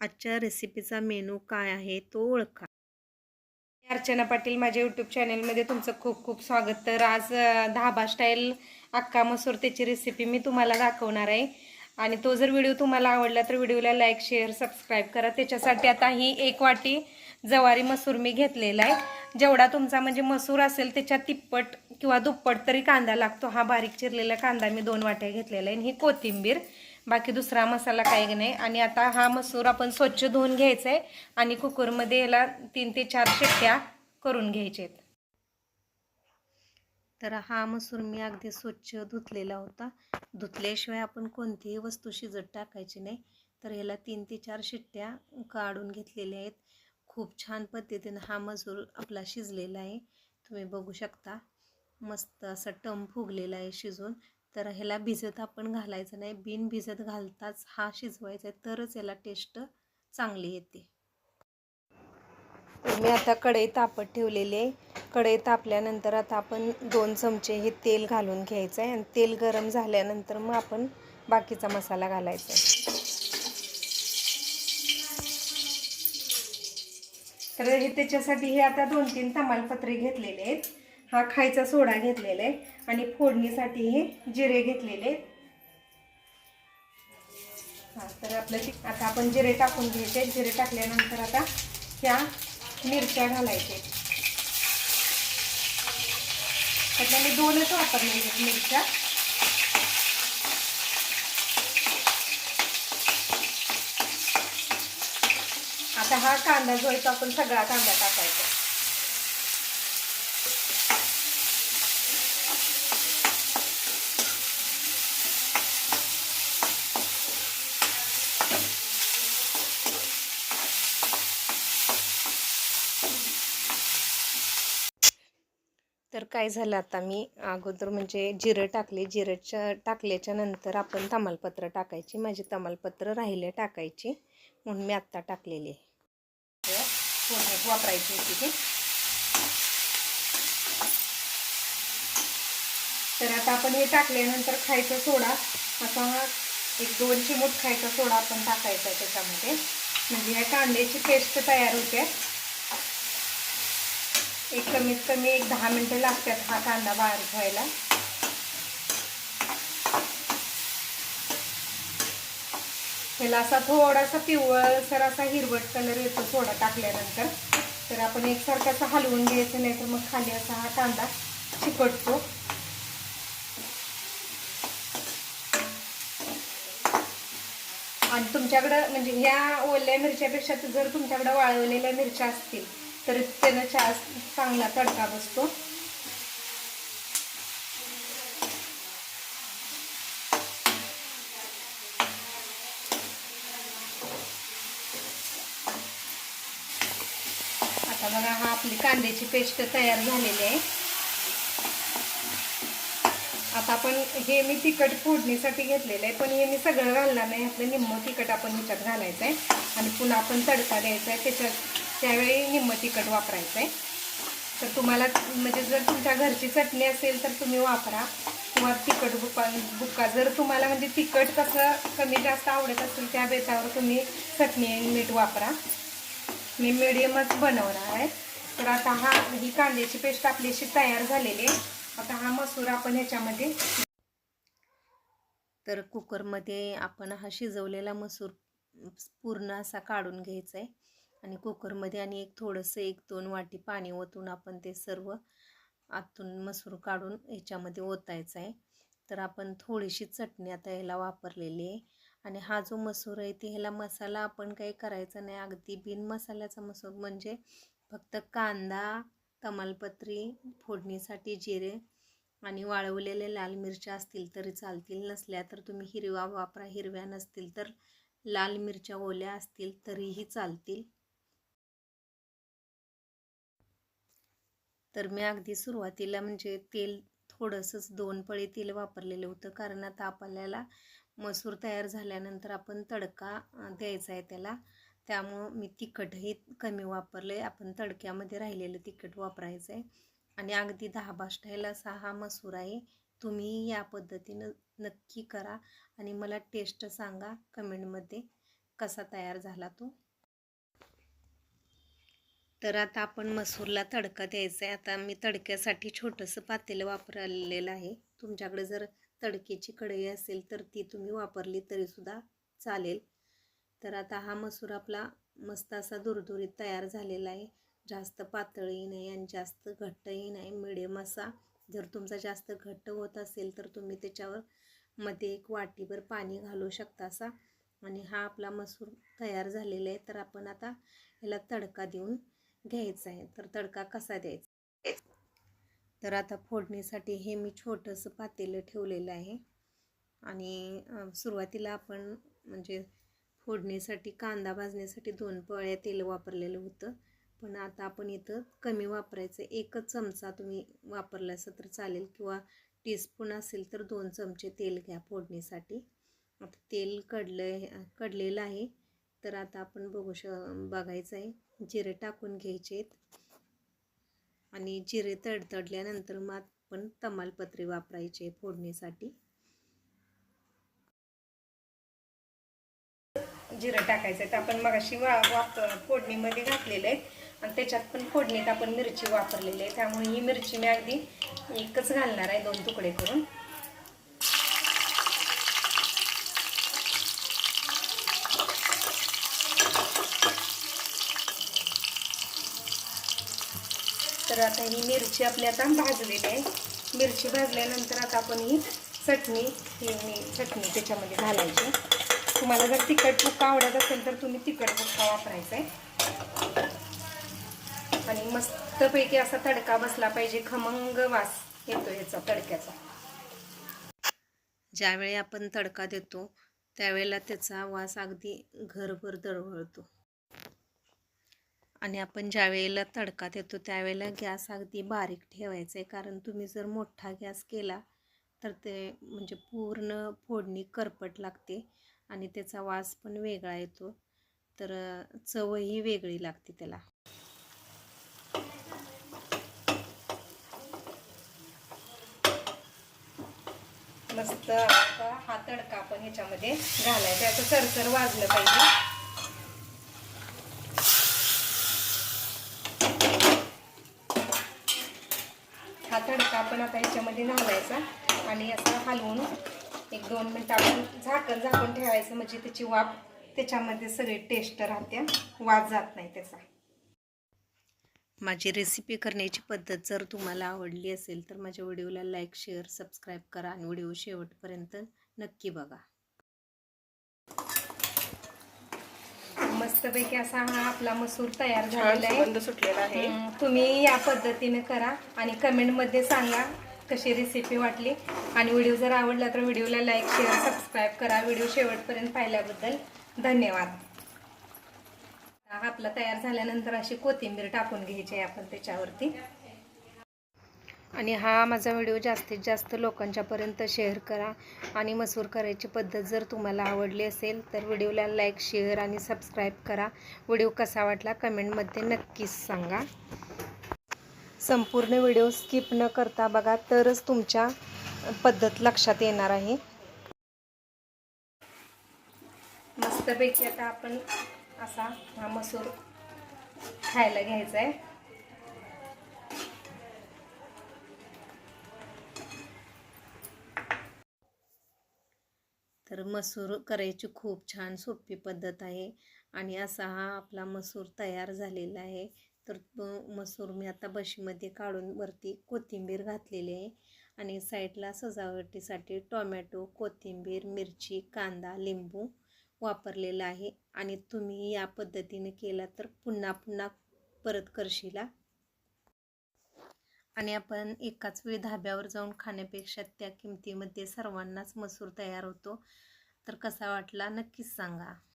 आजच्या रेसिपीचा मेनू काय आहे तो ओळखा. अर्चना पाटील माझ्या यूट्यूब चॅनलमध्ये तुमचं खूप खूप स्वागत. तर आज धाबा स्टाईल अक्का मसूर त्याची रेसिपी मी तुम्हाला दाखवणार आहे. आणि तो जर व्हिडिओ तुम्हाला आवडला तर व्हिडिओला लाईक शेअर सबस्क्राईब करा. त्याच्यासाठी आता ही एक वाटी जवारी मसूर मी घेतलेला आहे. जेवढा तुमचा म्हणजे मसूर असेल त्याच्या तिप्पट किंवा दुप्पट तरी कांदा लागतो. हा बारीक चिरलेला कांदा मी दोन वाट्या घेतलेला आहे. आणि ही कोथिंबीर. बाकी दुसरा मसाला काही नाही. आणि आता हा मसूर आपण स्वच्छ धुवून घ्यायचा आहे आणि कुकरमध्ये याला तीन ते चार शिट्ट्या करून घ्यायचे आहेत तर हा मसूर मी अगदी स्वच्छ धुतलेला होता. धुतल्याशिवाय आपण कोणतीही वस्तू शिजत टाकायची नाही. तर ह्याला तीन ते चार शिट्ट्या काढून घेतलेल्या आहेत. खूप छान पद्धतीनं हा मसूर आपला शिजलेला आहे. तुम्ही बघू शकता. मस्त असा टम फुगलेला आहे शिजून. तर ह्याला भिजत आपण घालायचं नाही. बिन भिजत घालताच हा शिजवायचा आहे तरच याला टेस्ट चांगली येते. तर मी आता कढई तापत ठेवलेली आहे. कढई तापल्यानंतर आता आपण दोन चमचे हे तेल घालून घ्यायचं आहे आणि तेल गरम झाल्यानंतर मग आपण बाकीचा मसाला घालायचा आहे. तर हे त्याच्यासाठी हे आता दोन तीन तमालपत्रे घेतलेले आहेत. हा खायचा सोडा घेतलेला आहे आणि फोडणीसाठी हे जिरे घेतलेले हा तर आपलं आता आपण जिरे टाकून घ्यायचे जिरे टाकल्यानंतर आता ह्या मिरच्या घालायचे त्यातल्या मी दोनच वापरलेले आहेत मिरच्या. आता हा कांदा जो आहे तो आपण सगळा कांदा टाकायचा तर काय झालं आता मी अगोदर म्हणजे जिरं टाकले. जिरंच्या टाकल्याच्या नंतर आपण तमालपत्र टाकायची. माझी तमालपत्र राहिले टाकायची. म्हणून मी आत्ता टाकलेली आहे. फोडणीत वापरायची होती ती. तर आता आपण हे टाकल्यानंतर खायचा सोडा. असा एक दोन चिमूट खायचा सोडा आपण टाकायचा आहे त्याच्यामध्ये. म्हणजे ह्या कांद्याची पेस्ट तयार होते. एक कमीत कमी एक दहा मिनटं लागतात हा कांदा बारीक व्हायला. त्याला असा थोडासा पिवळसर असा हिरवट कलर येतो सोडा टाकल्यानंतर. तर आपण एकसारखा असं हलवून घ्यायचं नाही तर मग खाली असा हा कांदा चिकटतो. आणि तुमच्याकडं म्हणजे ह्या ओल्या मिरच्यापेक्षा जर तुमच्याकडं वाळवलेल्या मिरच्या असतील तर त्यानं चहा चांगला तडका बसतो. आता बघा हा आपली कांद्याची पेस्ट तयार झालेली आहे. आता आपण हे मी तिखट फोडणीसाठी घेतलेलं आहे पण हे मी सगळं घालणार नाही. आपलं निम्म तिखट आपण ह्याच्यात घालायचं आहे आणि पुन्हा आपण तडका द्यायचा आहे त्याच्यात त्यावेळी निम्म तिखट वापरायचं आहे तर तुम्हाला म्हणजे जर तुमच्या घरची चटणी असेल तर तुम्ही वापरा. किंवा तिखट बुका बुक्का जर तुम्हाला म्हणजे तिखट कसं कमी जास्त आवडत असेल त्या बेतावर तुम्ही चटणी आणि मीठ वापरा. मी मिडियमच बनवणार आहे. तर आता हा ही कांद्याची पेस्ट आपली अशी तयार झालेली आहे. आता हा मसूर आपण ह्याच्यामध्ये तर कुकरमध्ये आपण हा शिजवलेला मसूर पूर्ण असा काढून घ्यायचा आहे आणि कुकरमध्ये आणि एक थोडंसं एक दोन वाटी पाणी ओतून आपण ते सर्व आतून मसूर काढून याच्यामध्ये ओतायचं आहे. तर आपण थोडीशी चटणी आता ह्याला वापरलेली आहे. आणि हा जो मसूर आहे ते ह्याला मसाला आपण काही करायचा नाही. अगदी बिन मसाल्याचा मसूर म्हणजे फक्त कांदा तमालपत्री फोडणीसाठी जिरे आणि वाळवलेले लाल मिरच्या असतील तरी चालतील. नसल्या तर तुम्ही हिरवा वापरा. हिरव्या नसतील तर लाल मिरच्या ओल्या असतील तरीही चालतील. तर मी अगदी सुरुवातीला म्हणजे तेल थोडंसंच दोन पळी तेल वापरलेलं होतं. कारण आता आपल्याला मसूर तयार झाल्यानंतर आपण तडका द्यायचा आहे त्याला. त्यामुळं मी तिखटही कमी वापरलं. आहे आपण तडक्यामध्ये राहिलेलं तिखट वापरायचं आहे. आणि अगदी दहा स्टाईल असा हा मसूर आहे. तुम्ही या पद्धतीनं नक्की करा आणि मला टेस्ट सांगा कमेंटमध्ये कसा तयार झाला तो. तर आता आपण मसूरला तडका द्यायचा आहे. आता मी तडक्यासाठी छोटंसं पातेलं वापरलेलं आहे. तुमच्याकडे जर तडक्याची कढई असेल तर ती तुम्ही वापरली तरीसुद्धा चालेल. तर आता हा मसूर आपला मस्त असा दुरदुरीत तयार झालेला आहे. जास्त पातळही नाही आणि जास्त घट्टही नाही. मिडियम असा. जर तुमचा जास्त घट्ट होत असेल तर तुम्ही त्याच्यावर मध्ये एक वाटीभर पाणी घालू शकता असा. आणि हा आपला मसूर तयार झालेला आहे. तर आपण आता ह्याला तडका देऊन घ्यायचा आहे. तर तडका कसा द्यायचा? तर आता फोडणीसाठी हे मी छोटंसं पातेलं ठेवलेलं आहे. आणि सुरुवातीला आपण म्हणजे फोडणीसाठी कांदा भाजण्यासाठी दोन पळ्या तेल वापरलेलं होतं. पण आता आपण इथं कमी वापरायचं. एकच चमचा तुम्ही वापरला असं तर चालेल किंवा टीस्पून असेल तर दोन चमचे तेल घ्या फोडणीसाठी. आता तेल कडलं कडलेलं आहे. तर आता आपण बघू श बघायचं आहे. जिरे टाकून घ्यायचे आहेत आणि जिरे तडतडल्यानंतर मग आपण तमालपत्री वापरायचे फोडणीसाठी. जिरं टाकायचं आहे. तर आपण मगाशी वा वाप फोडणीमध्ये घातलेलं आहे. आणि त्याच्यात पण फोडणीत आपण मिरची वापरलेली आहे. त्यामुळे ही मिरची मी अगदी एकच घालणार आहे दोन तुकडे करून. तर आता ही मिरची आपली आता भाजलेली आहे. मिरची भाजल्यानंतर आता आपण ही चटणी ही मी चटणी त्याच्यामध्ये घालायची. तुम्हाला जर तिखट बुक्का आवडत असेल तर तुम्ही तिखट बुक्का वापरायचा आहे आणि मस्तपैकी असा तडका बसला पाहिजे खमंग वास येतो ह्याचा तडक्याचा. ज्यावेळी आपण तडका देतो त्यावेळेला त्याचा वास अगदी घरभर दरवळतो. आणि आपण ज्या वेळेला तडका देतो त्यावेळेला गॅस अगदी बारीक ठेवायचा आहे कारण तुम्ही जर मोठा गॅस केला तर ते म्हणजे पूर्ण फोडणी करपट लागते आणि त्याचा वास पण वेगळा येतो. तर चवही वेगळी लागते त्याला. मस्त हा तडका आपण ह्याच्यामध्ये घालायचा. याचं सरसर वाजलं पाहिजे हा तडका आपण आता याच्यामध्ये घालायचा आणि असं हलवून एक दोन मिनटं आपण झाकण झाकून ठेवायचं म्हणजे त्याची वाफ त्याच्यामध्ये सगळी टेस्ट राहते. वाज जात नाही त्याचा. माझी रेसिपी करण्याची पद्धत जर तुम्हाला आवडली असेल तर माझ्या व्हिडिओला लाईक शेअर सबस्क्राईब करा आणि व्हिडिओ शेवटपर्यंत नक्की बघा. मस्तपैकी असा हा आपला मसूर तयार झालेला आहे. सुटलेला आहे. तुम्ही या पद्धतीने करा आणि कमेंटमध्ये सांगा कशी रेसिपी वाटली. आणि व्हिडिओ जर आवडला तर व्हिडिओला लाईक शेअर सबस्क्राईब करा. व्हिडिओ शेवटपर्यंत पाहिल्याबद्दल धन्यवाद. आपला तयार झाल्यानंतर अशी कोथिंबीर टाकून घ्यायची आहे आपण त्याच्यावरती. आणि हा माझा व्हिडिओ जास्तीत जास्त लोकांच्यापर्यंत शेअर करा आणि मसूर करायची पद्धत जर तुम्हाला आवडली असेल तर व्हिडिओला लाईक शेअर आणि सबस्क्राईब करा. व्हिडिओ कसा वाटला कमेंटमध्ये नक्कीच सांगा. संपूर्ण व्हिडिओ स्किप न करता बघा तरच तुमच्या पद्धत लक्षात येणार आहे. मस्तपैकी आता आपण असा हा मसूर खायला घ्यायचा आहे. तर मसूर करायची खूप छान सोपी पद्धत आहे. आणि असा हा आपला मसूर तयार झालेला आहे. तर मसूर मी आता बशीमध्ये काढून वरती कोथिंबीर घातलेली आहे. आणि साईडला सजावटीसाठी टोमॅटो कोथिंबीर मिरची कांदा लिंबू वापरलेला आहे. आणि तुम्ही या पद्धतीने केला तर पुन्हा पुन्हा परत करशीला आणि आपण एकाच वेळी धाब्यावर जाऊन खाण्यापेक्षा त्या किमतीमध्ये सर्वांनाच मसूर तयार होतो. तर कसा वाटला नक्कीच सांगा.